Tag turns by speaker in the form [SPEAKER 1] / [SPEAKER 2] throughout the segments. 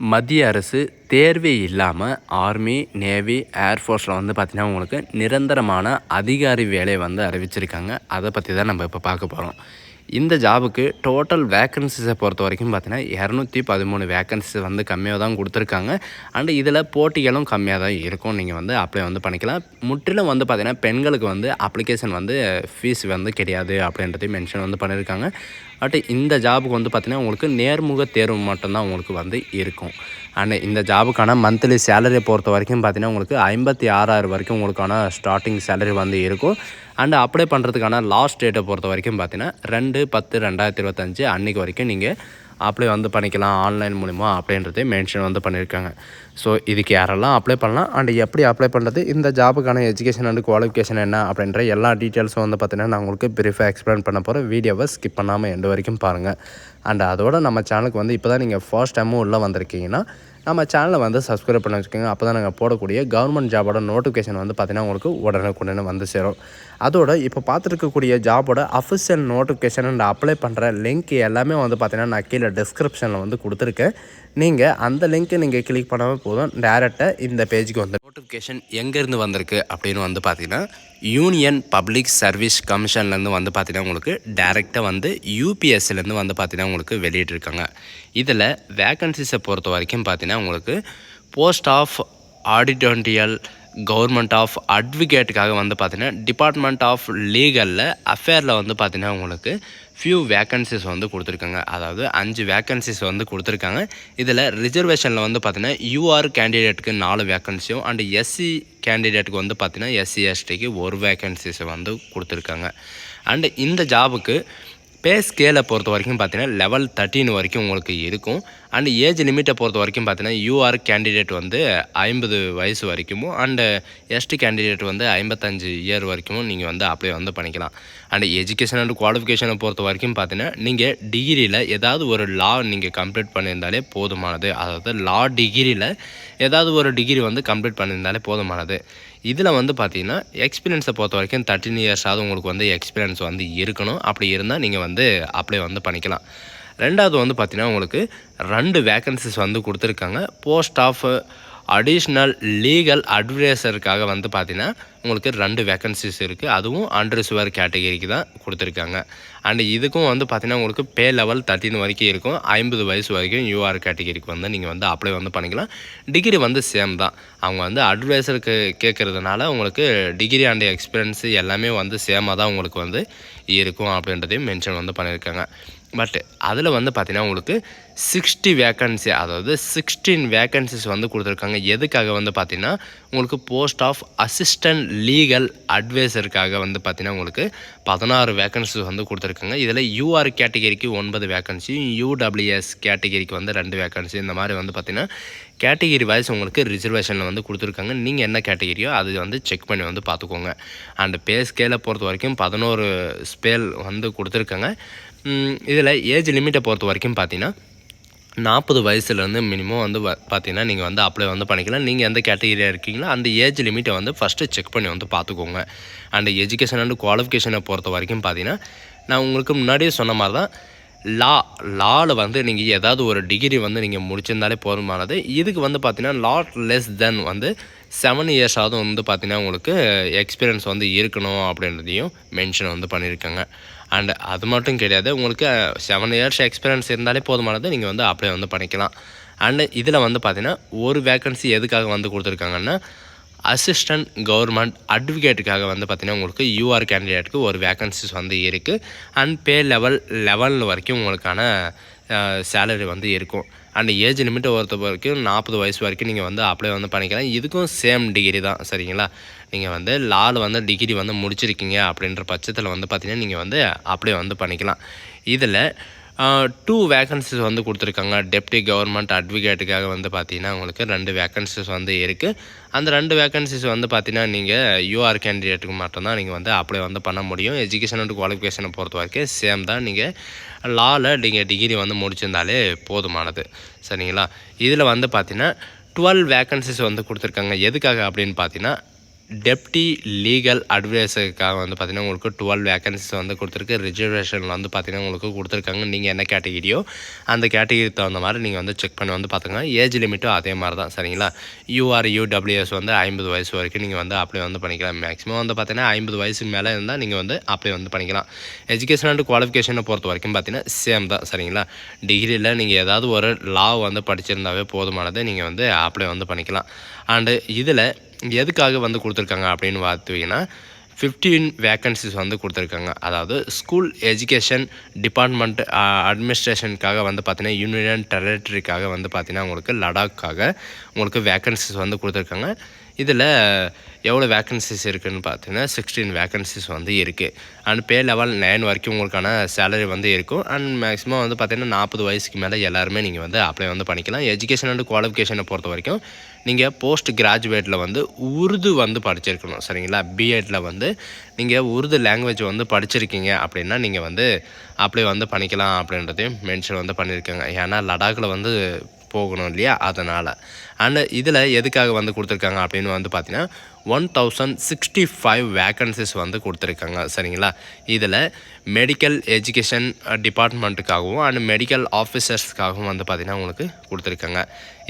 [SPEAKER 1] மத்திய அரசு தேர்வே இல்லாமல் ஆர்மி நேவி ஏர்ஃபோர்ஸில் வந்து பார்த்திங்கன்னா உங்களுக்கு நிரந்தரமான அதிகாரி வேலையை வந்து அறிவிச்சிருக்காங்க. அதை பற்றி தான் நம்ம இப்போ பார்க்க போகிறோம் இந்த ஜாபுக்கு டோட்டல் வேக்கன்சிஸை பொறுத்த வரைக்கும் பார்த்தீங்கன்னா இரநூத்தி பதிமூணு வேக்கன்சிஸ் வந்து கம்மியாக தான் கொடுத்துருக்காங்க. அண்டு இதில் போட்டிகளும் கம்மியாக தான் இருக்கும். நீங்கள் வந்து அப்ளை வந்து பண்ணிக்கலாம். முற்றிலும் வந்து பார்த்திங்கன்னா பெண்களுக்கு வந்து அப்ளிகேஷன் வந்து ஃபீஸ் வந்து கிடையாது அப்படின்றதையும் மென்ஷன் வந்து பண்ணியிருக்காங்க. பட் இந்த ஜாபுக்கு வந்து பார்த்திங்கன்னா உங்களுக்கு நேர்முக தேர்வு மட்டும்தான் உங்களுக்கு வந்து இருக்கும். அண்ட் இந்த ஜாபுக்கான மந்த்லி சேலரியை பொறுத்த வரைக்கும் பார்த்தீங்கன்னா உங்களுக்கு ஐம்பத்தி ஆறாயிரம் வரைக்கும் உங்களுக்கான ஸ்டார்டிங் சேலரி வந்து இருக்கும். அண்டு அப்ளை பண்ணுறதுக்கான லாஸ்ட் டேட்டை பொறுத்த வரைக்கும் பார்த்தீங்கன்னா ரெண்டு பத்து ரெண்டாயிரத்தி இருபத்தஞ்சு அன்றைக்கி வரைக்கும் நீங்கள் அப்ளை வந்து பண்ணிக்கலாம் ஆன்லைன் மூலிமா அப்படின்றதே மென்ஷன் வந்து பண்ணியிருக்காங்க ஸோ இதுக்கு யாரெல்லாம் அப்ளை பண்ணலாம் அண்ட் எப்படி அப்ளை பண்ணுறது இந்த ஜாபுக்கான எஜுகேஷன் அண்ட் குவாலிஃபிகேஷன் என்ன அப்படின்ற எல்லா டீட்டெயில்ஸும் வந்து பார்த்தீங்கன்னா நான் உங்களுக்கு பிரீஃபாக எக்ஸ்பிளைன் பண்ண போகிறேன் வீடியோவை ஸ்கிப் பண்ணாமல் எண்டு வரைக்கும் பாருங்கள் அண்ட் அதோட நம்ம சேனலுக்கு வந்து இப்போ தான் நீங்கள் ஃபர்ஸ்ட் டைமும் உள்ளே வந்திருக்கீங்கன்னா நம்ம சேனலை வந்து சப்ஸ்கிரைப் பண்ணி வச்சுக்கோங்க. அப்போ தான் நாங்கள் போடக்கூடிய கவர்மெண்ட் ஜாபோட நோட்டிஃபிகேஷன் வந்து பார்த்திங்கன்னா உங்களுக்கு உடனுக்குடனே வந்து சேரும். அதோட இப்போ பார்த்துருக்கக்கூடிய ஜாபோட அஃபிஷியல் நோட்டிஃபிகேஷன் அண்ட் அப்ளை பண்ணுற லிங்க் எல்லாமே வந்து பார்த்திங்கன்னா நான் கீழே டிஸ்கிரிப்ஷனில் வந்து கொடுத்துருக்கேன். நீங்கள் அந்த லிங்க்கை நீங்கள் கிளிக் பண்ணாமல் போதும். டேரெக்டாக இந்த பேஜுக்கு வந்து நோட்டிஃபிகேஷன் எங்கேருந்து வந்திருக்கு அப்படின்னு வந்து பார்த்தீங்கன்னா யூனியன் பப்ளிக் சர்வீஸ் கமிஷன்லேருந்து வந்து பார்த்தீங்கன்னா உங்களுக்கு டேரெக்டாக வந்து யூபிஎஸ்சிலேருந்து வந்து பார்த்தீங்கன்னா உங்களுக்கு வெளியிட்டிருக்காங்க. இதில் வேக்கன்சிஸை பொறுத்த வரைக்கும் பார்த்தீங்கன்னா உங்களுக்கு post of additional government of அட்வொகேட்டுக்காக வந்து பார்த்தீங்கன்னா டிபார்ட்மெண்ட் ஆஃப் லீகலில் அஃபேரில் வந்து பார்த்தீங்கன்னா உங்களுக்கு ஃபியூ வேக்கன்சிஸ் வந்து கொடுத்துருக்காங்க. அதாவது அஞ்சு வேக்கன்சிஸ் வந்து கொடுத்துருக்காங்க. இதில் ரிசர்வேஷனில் வந்து பார்த்தீங்கன்னா யூஆர் கேண்டிடேட்டுக்கு நாலு வேக்கன்சியும் அண்ட் எஸ்சி கேண்டிடேட்டுக்கு வந்து பார்த்தீங்கன்னா எஸ்சி எஸ்டிக்கு ஒரு வேக்கன்சிஸை வந்து கொடுத்துருக்காங்க. அண்டு இந்த ஜாபுக்கு பே ஸ்கேலை பொறுத்த வரைக்கும் பார்த்தீங்கன்னா லெவல் தேர்ட்டின் வரைக்கும் உங்களுக்கு இருக்கும். அண்ட் ஏஜ் லிமிட்டை பொறுத்த வரைக்கும் பார்த்தீங்கன்னா யூஆர் கேண்டிடேட் வந்து ஐம்பது வயசு வரைக்கும் அண்டு எஸ்டி கேண்டிடேட் வந்து ஐம்பத்தஞ்சு இயர் வரைக்கும் நீங்கள் வந்து அப்ளை வந்து பண்ணிக்கலாம். அண்ட் எஜுகேஷன் அண்ட் குவாலிஃபிகேஷனை பொறுத்த வரைக்கும் பார்த்தீங்கன்னா நீங்கள் டிகிரியில் ஏதாவது ஒரு லா நீங்கள் கம்ப்ளீட் பண்ணியிருந்தாலே போதுமானது. அதாவது லா டிகிரியில் ஏதாவது ஒரு டிகிரி வந்து கம்ப்ளீட் பண்ணியிருந்தாலே போதுமானது. இதில் வந்து பார்த்தீங்கன்னா எக்ஸ்பீரியன்ஸை பொறுத்த வரைக்கும் தேர்ட்டின் இயர்ஸாவது உங்களுக்கு வந்து எக்ஸ்பீரியன்ஸ் வந்து இருக்கணும். அப்படி இருந்தால் நீங்கள் வந்து அப்ளை வந்து பண்ணிக்கலாம். ரெண்டாவது வந்து பார்த்திங்கன்னா உங்களுக்கு ரெண்டு வேக்கன்சிஸ் வந்து கொடுத்துருக்காங்க. போஸ்ட் ஆஃப் அடிஷ்னல் லீகல் அட்வைசருக்காக வந்து பார்த்திங்கன்னா உங்களுக்கு ரெண்டு வேக்கன்சிஸ் இருக்குது அதுவும் அண்டர் சுவர் கேட்டகரிக்கு தான் கொடுத்துருக்காங்க. அண்ட் இதுக்கும் வந்து பார்த்திங்கன்னா உங்களுக்கு பே லெவல் தேர்ட்டின் வரைக்கும் இருக்கும். ஐம்பது வயசு வரைக்கும் யூஆர் கேட்டகரிக்கு வந்து நீங்கள் வந்து அப்ளை வந்து பண்ணிக்கலாம். டிகிரி வந்து சேம் தான். அவங்க வந்து அட்வைசருக்கு கேட்குறதுனால உங்களுக்கு டிகிரி அண்ட் எக்ஸ்பீரியன்ஸு எல்லாமே வந்து சேமாக தான் உங்களுக்கு வந்து இருக்கும் அப்படின்றதையும் மென்ஷன் வந்து பண்ணியிருக்காங்க பட் அதில் வந்து பார்த்திங்கன்னா உங்களுக்கு சிக்ஸ்டி வேக்கன்சி அதாவது சிக்ஸ்டீன் வேக்கன்சிஸ் வந்து கொடுத்துருக்காங்க. எதுக்காக வந்து பார்த்திங்கன்னா உங்களுக்கு போஸ்ட் ஆஃப் அசிஸ்டன்ட் லீகல் அட்வைசருக்காக வந்து பார்த்திங்கன்னா உங்களுக்கு பதினாறு வேக்கன்சிஸ் வந்து கொடுத்துருக்காங்க. இதில் யூஆர் கேட்டகரிக்கு ஒன்பது வேக்கன்சியும் யூடபிள்யூஎஸ் கேட்டகரிக்கு வந்து ரெண்டு வேக்கன்சி இந்த மாதிரி வந்து பார்த்திங்கன்னா கேட்டகிரி வைஸ் உங்களுக்கு ரிசர்வேஷனில் வந்து கொடுத்துருக்காங்க. நீங்கள் என்ன கேட்டகிரியோ அது வந்து செக் பண்ணி வந்து பார்த்துக்கோங்க அண்ட் பே ஸ்கேலை பொறுத்த வரைக்கும் பதினோரு ஸ்பேல் வந்து கொடுத்துருக்காங்க. இதில் ஏஜ் லிமிட்டை பொறுத்த வரைக்கும் பார்த்தீங்கன்னா நாற்பது வயசுலேருந்து மினிமம் வந்து பார்த்தீங்கன்னா நீங்கள் வந்து அப்ளை வந்து பண்ணிக்கலாம். நீங்கள் எந்த கேட்டகரியாக இருக்கீங்களோ அந்த ஏஜ் லிமிட்டை வந்து ஃபஸ்ட்டு செக் பண்ணி வந்து பார்த்துக்கோங்க அண்ட் எஜுகேஷன் அண்ட் குவாலிஃபிகேஷனை பொறுத்த வரைக்கும் பார்த்தீங்கன்னா நான் உங்களுக்கு முன்னாடியே சொன்ன மாதிரி தான் லா லாவில் வந்து நீங்கள் ஏதாவது ஒரு டிகிரி வந்து நீங்கள் முடிச்சிருந்தாலே போதுமானது. இதுக்கு வந்து பார்த்தீங்கன்னா லாட் லெஸ் தென் வந்து செவன் இயர்ஸாவது வந்து பார்த்தீங்கன்னா உங்களுக்கு எக்ஸ்பீரியன்ஸ் வந்து இருக்கணும் அப்படின்றதையும் மென்ஷன் வந்து பண்ணியிருக்காங்க அண்ட் அது மட்டும் கிடையாது உங்களுக்கு செவன் இயர்ஸ் எக்ஸ்பீரியன்ஸ் இருந்தாலே போதுமானது நீங்கள் வந்து அப்ளை வந்து பண்ணிக்கலாம். அண்டு இதில் வந்து பார்த்தீங்கன்னா ஒரு வேக்கன்சி எதுக்காக வந்து கொடுத்துருக்காங்கன்னா அசிஸ்டன்ட் கவர்மெண்ட் அட்வொகேட்டுக்காக வந்து பார்த்திங்கன்னா உங்களுக்கு யூஆர் கேண்டிடேட்டுக்கு ஒரு வேக்கன்சிஸ் வந்து இருக்குது அண்ட் பே லெவல் லெவல் வரைக்கும் உங்களுக்கான சேலரி வந்து இருக்கும். அண்ட் ஏஜ் லிமிட் ஒருத்த வரைக்கும் நாற்பது வயசு வரைக்கும் நீங்கள் வந்து அப்ளை வந்து பண்ணிக்கலாம். இதுக்கும் சேம் டிகிரி தான் சரிங்களா? நீங்கள் வந்து லால் வந்து டிகிரி வந்து முடிச்சிருக்கீங்க அப்படின்ற பட்சத்தில் வந்து பார்த்திங்கன்னா நீங்கள் வந்து அப்ளை வந்து பண்ணிக்கலாம். இதில் டூ வேக்கன்சிஸ் வந்து கொடுத்துருக்காங்க. டெப்டி கவர்மெண்ட் அட்வொகேட்டுக்காக வந்து பார்த்தீங்கன்னா உங்களுக்கு ரெண்டு வேக்கன்சிஸ் வந்து இருக்குது அந்த ரெண்டு வேக்கன்சிஸ் வந்து பார்த்தீங்கன்னா நீங்கள் யூஆர் கேண்டிடேட்டுக்கு மட்டும்தான் நீங்கள் வந்து அப்ளை வந்து பண்ண முடியும். எஜுகேஷன் அண்ட் குவாலிஃபிகேஷனை பொறுத்த வரைக்கும் சேம் தான். நீங்கள் லாவில் நீங்கள் டிகிரி வந்து முடிச்சிருந்தாலே போதுமானது. சரிங்களா? இதில் வந்து பார்த்தீங்கன்னா டுவெல் வேக்கன்சிஸ் வந்து கொடுத்துருக்காங்க. எதுக்காக அப்படின்னு பார்த்தீங்கன்னா டெப்டி லீகல் அட்வைஸருக்காக வந்து பார்த்திங்கன்னா உங்களுக்கு டுவெல் வேகன்சிஸ் வந்து கொடுத்துருக்கு. ரிசர்வேஷனில் வந்து பார்த்திங்கன்னா உங்களுக்கு கொடுத்துருக்காங்க. நீங்கள் என்ன கேட்டகிரியோ அந்த கேட்டகிரி தகுந்த மாதிரி நீங்கள் வந்து செக் பண்ணி வந்து பார்த்துங்க ஏஜ் லிமிட்டும் அதே மாதிரி தான் சரிங்களா யூஆர் யூடபிள்யூஎஸ் வந்து ஐம்பது வயசு வரைக்கும் நீங்கள் வந்து அப்ளை வந்து பண்ணிக்கலாம். மேக்ஸிமம் வந்து பார்த்தீங்கன்னா ஐம்பது வயசுக்கு மேலே இருந்தால் நீங்கள் வந்து அப்ளை வந்து பண்ணிக்கலாம். எஜுகேஷன் அண்ட் குவாலிஃபிகேஷனை பொறுத்த வரைக்கும் பார்த்தீங்கன்னா சேம் தான் சரிங்களா? டிகிரியில் நீங்கள் ஏதாவது ஒரு லா வந்து படிச்சிருந்தாவே போதுமானதை நீங்கள் வந்து அப்ளை வந்து பண்ணிக்கலாம். அண்டு இதில் எதுக்காக வந்து கொடுத்துருக்காங்க அப்படின்னு பார்த்தீங்கன்னா ஃபிஃப்டீன் வேக்கன்சிஸ் வந்து கொடுத்துருக்காங்க. அதாவது ஸ்கூல் எஜுகேஷன் டிபார்ட்மெண்ட் அட்மினிஸ்ட்ரேஷனுக்காக வந்து பார்த்தீங்கன்னா யூனியன் டெரிட்டரிக்காக வந்து பார்த்தீங்கன்னா உங்களுக்கு லடாக்காக உங்களுக்கு வேக்கன்சிஸ் வந்து கொடுத்துருக்காங்க. இதில் எவ்வளோ வேக்கன்சிஸ் இருக்குதுன்னு பார்த்தீங்கன்னா சிக்ஸ்டீன் வேக்கன்சிஸ் வந்து இருக்குது அண்ட் பே லெவல் நைன் வரைக்கும் உங்களுக்கான சேலரி வந்து இருக்கும். அண்ட் மேக்ஸிமம் வந்து பார்த்திங்கன்னா நாற்பது வயசுக்கு மேலே எல்லாருமே நீங்கள் வந்து அப்ளை வந்து பண்ணிக்கலாம். எஜுகேஷன் அண்ட் குவாலிஃபிகேஷனை பொறுத்த வரைக்கும் நீங்கள் போஸ்ட் கிராஜுவேட்டில் வந்து உருது வந்து படிச்சிருக்கணும் சரிங்களா? பிஎட்டில் வந்து நீங்கள் உருது லாங்குவேஜ் வந்து படிச்சிருக்கீங்க அப்படின்னா நீங்கள் வந்து அப்ளை வந்து பண்ணிக்கலாம் அப்படின்றதையும் மென்ஷன் வந்து பண்ணியிருக்காங்க ஏன்னா லடாக்கில் வந்து போகணும் இல்லையா? அதனால். அண்டு இதில் எதுக்காக வந்து கொடுத்துருக்காங்க அப்படின்னு வந்து பார்த்தீங்கன்னா one thousand sixty five vacancies வந்து கொடுத்துருக்காங்க. சரிங்களா? இதில் மெடிக்கல் எஜுகேஷன் டிபார்ட்மெண்ட்டுக்காகவும் அண்ட் மெடிக்கல் ஆஃபீஸர்ஸ்க்காகவும் வந்து பார்த்திங்கன்னா உங்களுக்கு கொடுத்துருக்காங்க.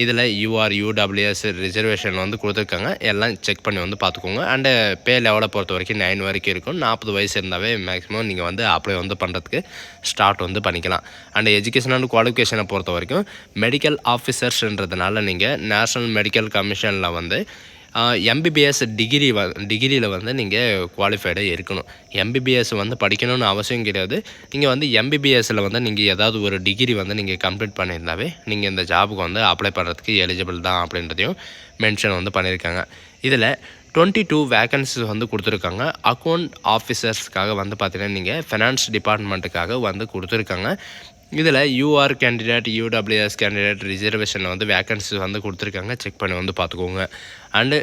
[SPEAKER 1] இதில் யூஆர் யூடபிள்யூஎஸ் ரிசர்வேஷன் வந்து கொடுத்துருக்காங்க. எல்லாம் செக் பண்ணி வந்து பார்த்துக்கோங்க uh, அண்டு பே லெவலை பொறுத்த வரைக்கும் நைன் வரைக்கும் இருக்கும். நாற்பது வயசு இருந்தாவே மேக்ஸிமம் நீங்கள் வந்து அப்ளை வந்து பண்ணுறதுக்கு ஸ்டார்ட் வந்து பண்ணிக்கலாம். அண்ட் எஜுகேஷன் அண்ட் குவாலிஃபிகேஷனை பொறுத்த வரைக்கும் மெடிக்கல் ஆஃபீஸர்ஸ்ன்றதுனால நீங்கள் நேஷ்னல் மெடிக்கல் கமிஷனில் வந்து எம்பிபிஎஸ் டிகிரி வ டிகிரியில் வந்து நீங்கள் குவாலிஃபைடாக இருக்கணும். எம்பிபிஎஸ் வந்து படிக்கணும்னு அவசியம் கிடையாது. நீங்கள் வந்து எம்பிபிஎஸ்சில் வந்து நீங்கள் ஏதாவது ஒரு டிகிரி வந்து நீங்கள் கம்ப்ளீட் பண்ணியிருந்தாவே நீங்கள் இந்த ஜாபுக்கு வந்து அப்ளை பண்ணுறதுக்கு எலிஜிபிள் தான் அப்படின்றதையும் மென்ஷன் வந்து பண்ணியிருக்காங்க. இதில் டுவெண்ட்டி டூ வேகன்சிஸ் வந்து கொடுத்துருக்காங்க. அக்கௌண்ட் ஆஃபீஸர்ஸ்க்காக வந்து பார்த்தீங்கன்னா நீங்கள் ஃபினான்ஸ் டிபார்ட்மெண்ட்டுக்காக வந்து கொடுத்துருக்காங்க. இதில் யூஆர் கேண்டிடேட் யூடபிள்யூஎஸ் கேண்டிடேட் ரிசர்வேஷனில் வந்து வேகன்சிஸ் வந்து கொடுத்துருக்காங்க. செக் பண்ணி வந்து பார்த்துக்கோங்க. அண்டு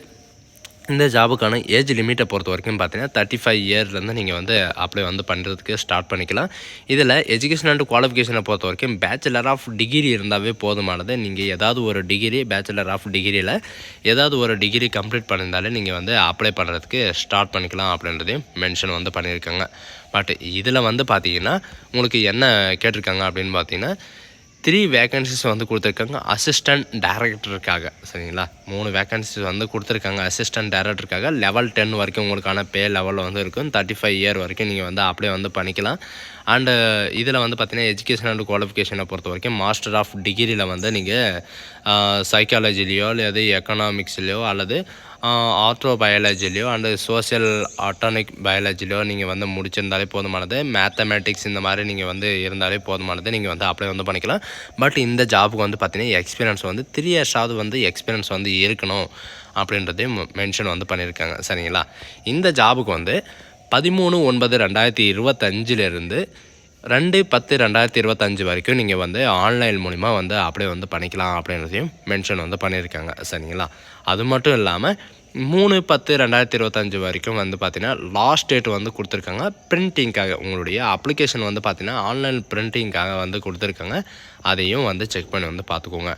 [SPEAKER 1] இந்த ஜாபுக்கான ஏஜ் லிமிட்டை பொறுத்த வரைக்கும் பார்த்தீங்கன்னா தேர்ட்டி ஃபைவ் இயர்லேருந்து நீங்கள் வந்து அப்ளை வந்து பண்ணுறதுக்கு ஸ்டார்ட் பண்ணிக்கலாம். இதில் எஜுகேஷன் அண்ட் குவாலிஃபிகேஷனை பொறுத்த வரைக்கும் பேச்சுலர் ஆஃப் டிகிரி இருந்தாவே போதுமானது. நீங்கள் ஏதாவது ஒரு டிகிரி பேச்சுலர் ஆஃப் டிகிரியில் ஏதாவது ஒரு டிகிரி கம்ப்ளீட் பண்ணியிருந்தாலே நீங்கள் வந்து அப்ளை பண்ணுறதுக்கு ஸ்டார்ட் பண்ணிக்கலாம் அப்படின்றதையும் மென்ஷன் வந்து பண்ணியிருக்காங்க. பட் இதில் வந்து பார்த்தீங்கன்னா உங்களுக்கு என்ன கேட்டிருக்காங்க அப்படின்னு பார்த்தீங்கன்னா த்ரீ வேகன்சிஸ் வந்து கொடுத்துருக்காங்க. அசிஸ்டன்ட் டேரக்டருக்காக சரிங்களா? மூணு வேகன்சிஸ் வந்து கொடுத்துருக்காங்க. அசிஸ்டன்ட் டேரக்டருக்காக லெவல் டென் வரைக்கும் உங்களுக்கான பே லெவல் வந்து இருக்கும். தேர்ட்டி ஃபைவ் இயர் வரைக்கும் நீங்கள் வந்து அப்படியே வந்து பண்ணிக்கலாம். அண்டு uh, இதில் வந்து பார்த்தீங்கன்னா எஜுகேஷன் அண்ட் குவாலிஃபிகேஷனை பொறுத்த வரைக்கும் மாஸ்டர் ஆஃப் டிகிரியில் வந்து நீங்கள் சைக்காலஜிலேயோ uh, அல்லது எக்கனாமிக்ஸ்லேயோ அல்லது ஆர்த்தோ பயாலஜிலையோ அண்டு சோஷியல் ஆட்டானிக் பயாலஜிலையோ நீங்கள் வந்து முடிச்சிருந்தாலே போதுமானது. மேத்தமேட்டிக்ஸ் இந்த மாதிரி நீங்கள் வந்து இருந்தாலே போதுமானது. நீங்கள் வந்து அப்ளை வந்து பண்ணிக்கலாம். பட் இந்த ஜாபுக்கு வந்து பார்த்திங்கன்னா எக்ஸ்பீரியன்ஸ் வந்து த்ரீ இயர்ஸாவது வந்து எக்ஸ்பீரியன்ஸ் வந்து இருக்கணும். அப்படின்றதையும் மென்ஷன் வந்து பண்ணியிருக்காங்க சரிங்களா? இந்த ஜாபுக்கு வந்து பதிமூணு ஒன்பது ரெண்டாயிரத்தி இருபத்தஞ்சிலிருந்து ரெண்டு பத்து ரெண்டாயிரத்தி இருபத்தஞ்சி வரைக்கும் நீங்கள் வந்து ஆன்லைன் மூலிமா வந்து அப்படியே வந்து பண்ணிக்கலாம் அப்படின்றதையும் மென்ஷன் வந்து பண்ணியிருக்காங்க. சரிங்களா? அது மட்டும் இல்லாமல் மூணு பத்து ரெண்டாயிரத்தி இருபத்தஞ்சி வரைக்கும் வந்து பார்த்தீங்கன்னா லாஸ்ட் டேட் வந்து கொடுத்துருக்காங்க. பிரிண்டிங்காக உங்களுடைய அப்ளிகேஷன் வந்து பார்த்திங்கன்னா ஆன்லைன் பிரிண்டிங்காக வந்து கொடுத்துருக்காங்க. அதையும் வந்து செக் பண்ணி வந்து பார்த்துக்கோங்க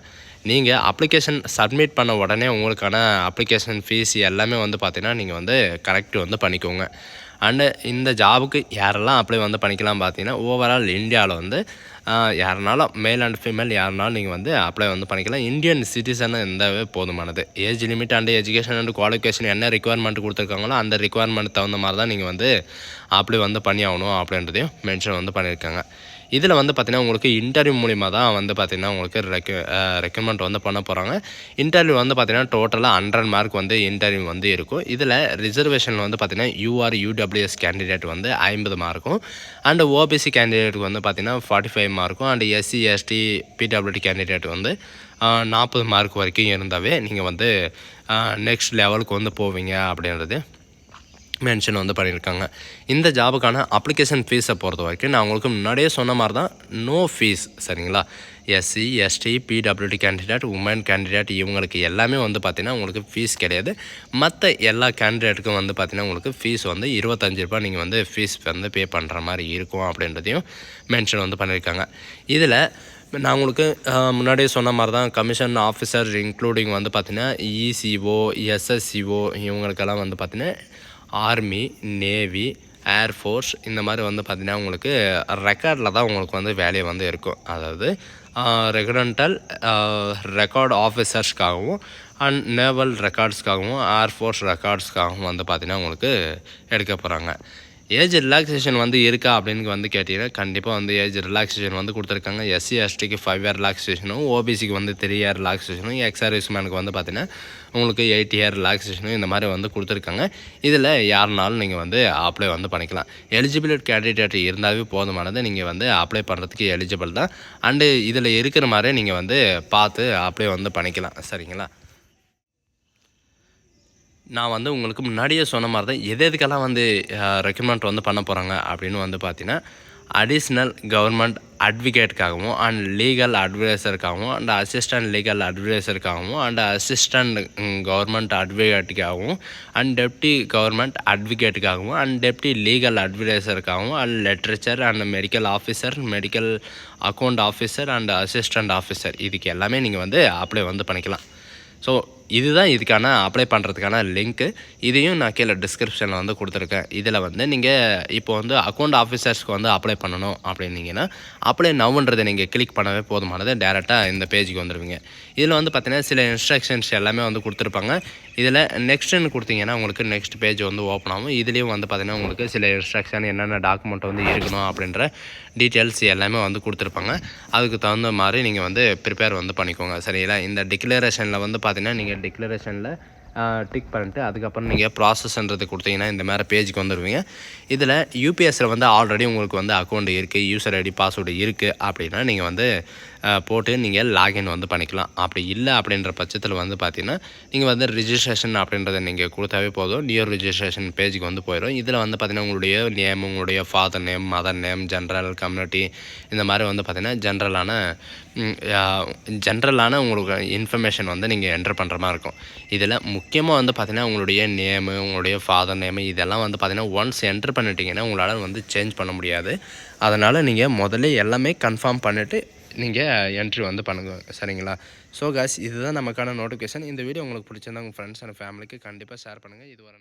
[SPEAKER 1] நீங்கள் அப்ளிகேஷன் சப்மிட் பண்ண உடனே உங்களுக்கான அப்ளிகேஷன் ஃபீஸ் எல்லாமே வந்து பார்த்தீங்கன்னா நீங்கள் வந்து கரெக்ட் வந்து பண்ணிக்கோங்க. அண்டு இந்த ஜாபுக்கு யாரெல்லாம் அப்ளை வந்து பண்ணிக்கலாம் பார்த்தீங்கன்னா ஓவரால் இந்தியாவில் வந்து யாருனாலும் மேல் அண்ட் ஃபீமேல் யாருனாலும் நீங்கள் வந்து அப்ளை வந்து பண்ணிக்கலாம். இந்தியன் சிட்டிசன் இருந்தாவே போதுமானது. Age limit and education and qualification என்ன ரிக்குவயர்மெண்ட் கொடுத்துருக்காங்களோ அந்த ரிக்குவயர்மெண்ட் தகுந்த மாதிரி தான் நீங்கள் வந்து அப்ளை வந்து பண்ணி ஆகணும் அப்படின்றதையும் மென்ஷன் வந்து பண்ணியிருக்காங்க. இதில் வந்து பார்த்திங்கன்னா உங்களுக்கு இன்டர்வியூ மூலிமா தான் வந்து பார்த்திங்கன்னா உங்களுக்கு ரெக்கு ரெக்கமெண்ட் வந்து பண்ண போகிறாங்க இன்டர்வியூ வந்து பார்த்திங்கன்னா டோட்டலாக ஹண்ட்ரட் மார்க் வந்து இன்டர்வியூ வந்து இருக்கும். இதில் ரிசர்வேஷனில் வந்து பார்த்திங்கன்னா யூஆர் யூடபிள்யூஎஸ் கேண்டிடேட் வந்து ஐம்பது மார்க்கும் அண்டு ஓபிசி கேண்டிடேட்டுக்கு வந்து பார்த்திங்கன்னா ஃபார்ட்டி ஃபைவ் மார்க்கும் and SC ST PWD candidate வந்து நாற்பது மார்க் வரைக்கும் இருந்தாவே நீங்கள் வந்து நெக்ஸ்ட் லெவலுக்கு வந்து போவீங்க அப்படின்றது. மென்ஷன் வந்து பண்ணியிருக்காங்க. இந்த ஜாபுக்கான அப்ளிகேஷன் ஃபீஸை பொறுத்த வரைக்கும் நான் உங்களுக்கு முன்னாடியே சொன்ன மாதிரி தான் நோ ஃபீஸ் சரிங்களா? SC ST PWD candidate women candidate இவங்களுக்கு எல்லாமே வந்து பார்த்திங்கன்னா உங்களுக்கு ஃபீஸ் கிடையாது. மற்ற எல்லா கேண்டிடேட்டுக்கும் வந்து பார்த்திங்கன்னா உங்களுக்கு ஃபீஸ் வந்து இருபத்தஞ்சு ரூபாய் நீங்கள் வந்து ஃபீஸ் வந்து பே பண்ணுற மாதிரி இருக்கும் அப்படின்றதையும் மென்ஷன் வந்து பண்ணியிருக்காங்க. இதில் நான் உங்களுக்கு முன்னாடியே சொன்ன மாதிரி தான் கமிஷன் ஆஃபீஸர் இன்க்ளூடிங் வந்து பார்த்திங்கன்னா இசிஓ எஸ்எஸ்சிஓ இவங்களுக்கெல்லாம் வந்து பார்த்தீங்கன்னா ஆர்மி நேவி ஏர்ஃபோர்ஸ் இந்த மாதிரி வந்து பார்த்தீங்கன்னா உங்களுக்கு ரெக்கார்டில் தான் உங்களுக்கு வந்து வேலையை வந்து இருக்கும். அதாவது ரெகுடண்டல் ரெக்கார்ட் ஆஃபீஸர்ஸ்க்காகவும் அண்ட் நேவல் ரெக்கார்ட்ஸ்க்காகவும் ஏர்ஃபோர்ஸ் ரெக்கார்ட்ஸ்க்காகவும் வந்து பார்த்தீங்கன்னா உங்களுக்கு எடுக்க போகிறாங்க ஏஜ் ரிலாக்ஸேஷன் வந்து இருக்கா அப்படின்னு வந்து கேட்டிங்கன்னா கண்டிப்பாக வந்து ஏஜ் ரிலாக்ஸேஷன் வந்து கொடுத்துருக்காங்க. எஸ்சி எஸ்டிக்கு ஃபைவ் இயர் ரிலாக்ஸேஷனும் ஓபிசிக்கு வந்து த்ரீ இயர் ரிலாக்ஸேஷனும் எக்ஸ்ஆர்எஸ் மேனுக்கு வந்து பார்த்தீங்கன்னா உங்களுக்கு எயிட் இயர் ரிலாக்ஸேஷனும் இந்த மாதிரி வந்து கொடுத்துருக்காங்க. இதில் யாருனாலும் நீங்கள் வந்து அப்ளை வந்து பண்ணிக்கலாம். எலிஜிபிலிட் கேண்டிடேட் இருந்தாவே போதுமானது. நீங்கள் வந்து அப்ளை பண்ணுறதுக்கு எலிஜிபிள் தான். அண்டு இதில் இருக்கிற மாதிரி நீங்கள் வந்து பார்த்து அப்ளை வந்து பண்ணிக்கலாம். சரிங்களா? நான் வந்து உங்களுக்கு முன்னாடியே சொன்ன மாதிரி தான் எது எதுக்கெல்லாம் வந்து ரெக்கமெண்ட் வந்து பண்ண போகிறாங்க அப்படின்னு வந்து பார்த்தீங்கன்னா அடிஷ்னல் கவர்மெண்ட் அட்வொகேட்டுக்காகவும் அண்ட் லீகல் அட்வைசருக்காகவும் அண்ட் அசிஸ்டன்ட் லீகல் அட்வைசருக்காகவும் அண்ட் அசிஸ்டன்ட் கவர்மெண்ட் அட்வொகேட்டுக்காகவும் அண்ட் டெப்டி கவர்மெண்ட் அட்வொகேட்டுக்காகவும் and deputy legal அட்வைசருக்காகவும் and literature and medical officer medical account officer and assistant officer இதுக்கு எல்லாமே நீங்கள் வந்து அப்ளை வந்து பண்ணிக்கலாம். ஸோ இதுதான் இதுக்கான அப்ளை பண்ணுறதுக்கான லிங்க்கு இதையும் நான் கீழே டிஸ்கிரிப்ஷனில் வந்து கொடுத்துருக்கேன். இதில் வந்து நீங்கள் இப்போ வந்து அக்கௌண்ட் ஆஃபீஸர்ஸ்க்கு வந்து அப்ளை பண்ணணும் அப்படின்னீங்கன்னா அப்ளை நவுன்றதை நீங்கள் கிளிக் பண்ணவே போதுமானது. டேரெக்டாக இந்த பேஜுக்கு வந்துடுவீங்க இதில் வந்து பார்த்தீங்கன்னா சில இன்ஸ்ட்ரக்ஷன்ஸ் எல்லாமே வந்து கொடுத்துருப்பாங்க. இதில் நெக்ஸ்ட்டுன்னு கொடுத்தீங்கன்னா உங்களுக்கு நெக்ஸ்ட் பேஜ் வந்து ஓப்பன் ஆகும். இதுலேயும் வந்து பார்த்தீங்கன்னா உங்களுக்கு சில இன்ஸ்ட்ரக்ஷன் என்னென்ன டாக்குமெண்ட் வந்து இருக்கணும் அப்படின்ற டீட்டெயில்ஸ் எல்லாமே வந்து கொடுத்துருப்பாங்க. அதுக்கு தகுந்த மாதிரி நீங்கள் வந்து ப்ரிப்பேர் வந்து பண்ணிக்கோங்க. சரிங்களா? இந்த டிக்ளரேஷனில் வந்து பார்த்தீங்கன்னா நீங்கள் டிக்ளரேஷனில் டிக் பண்ணிட்டு அதுக்கப்புறம் நீங்கள் ப்ராசஸ்ன்றது கொடுத்தீங்கன்னா இந்த மாதிரி பேஜுக்கு வந்துடுவீங்க இதில் யூபிஎஸ்சில் வந்து ஆல்ரெடி உங்களுக்கு வந்து அக்கௌண்ட் இருக்குது யூசர் ஐடி பாஸ்வேர்டு இருக்குது அப்படின்னா நீங்கள் வந்து போட்டு நீங்கள் லாகின் வந்து பண்ணிக்கலாம். அப்படி இல்லை அப்படின்ற பட்சத்தில் வந்து பார்த்தீங்கன்னா நீங்கள் வந்து ரிஜிஸ்ட்ரேஷன் அப்படின்றத நீங்கள் கொடுத்தாவே போதும். நியூ ரிஜிஸ்ட்ரேஷன் பேஜுக்கு வந்து போயிடும் இதில் வந்து பார்த்தீங்கன்னா உங்களுடைய நேம் உங்களுடைய father name mother name general community இந்த மாதிரி வந்து பார்த்தீங்கன்னா ஜென்ரலான ஜென்ரலான உங்களுக்கு இன்ஃபர்மேஷன் வந்து நீங்கள் என்டர் பண்ணுற மாதிரி இருக்கும். இதில் முக்கியமாக வந்து பார்த்தீங்கன்னா உங்களுடைய நேமு உங்களுடைய ஃபாதர் நேமு இதெல்லாம் வந்து பார்த்தீங்கன்னா ஒன்ஸ் என்டர் பண்ணிட்டீங்கன்னா உங்களால் வந்து சேஞ்ச் பண்ண முடியாது. அதனால் நீங்கள் முதல்ல எல்லாமே கன்ஃபார்ம் பண்ணிவிட்டு நீங்கள் என்ட்ரி வந்து பண்ணுங்க. சரிங்களா? ஸோ காஸ் இதுதான் நமக்கான நோட்டிஃபிகேஷன் இந்த வீடியோ உங்களுக்கு பிடிச்சிருந்தா உங்கள் ஃப்ரெண்ட்ஸ் அண்ட் ஃபேமிலிக்கு கண்டிப்பாக ஷேர் பண்ணுங்கள் இது வர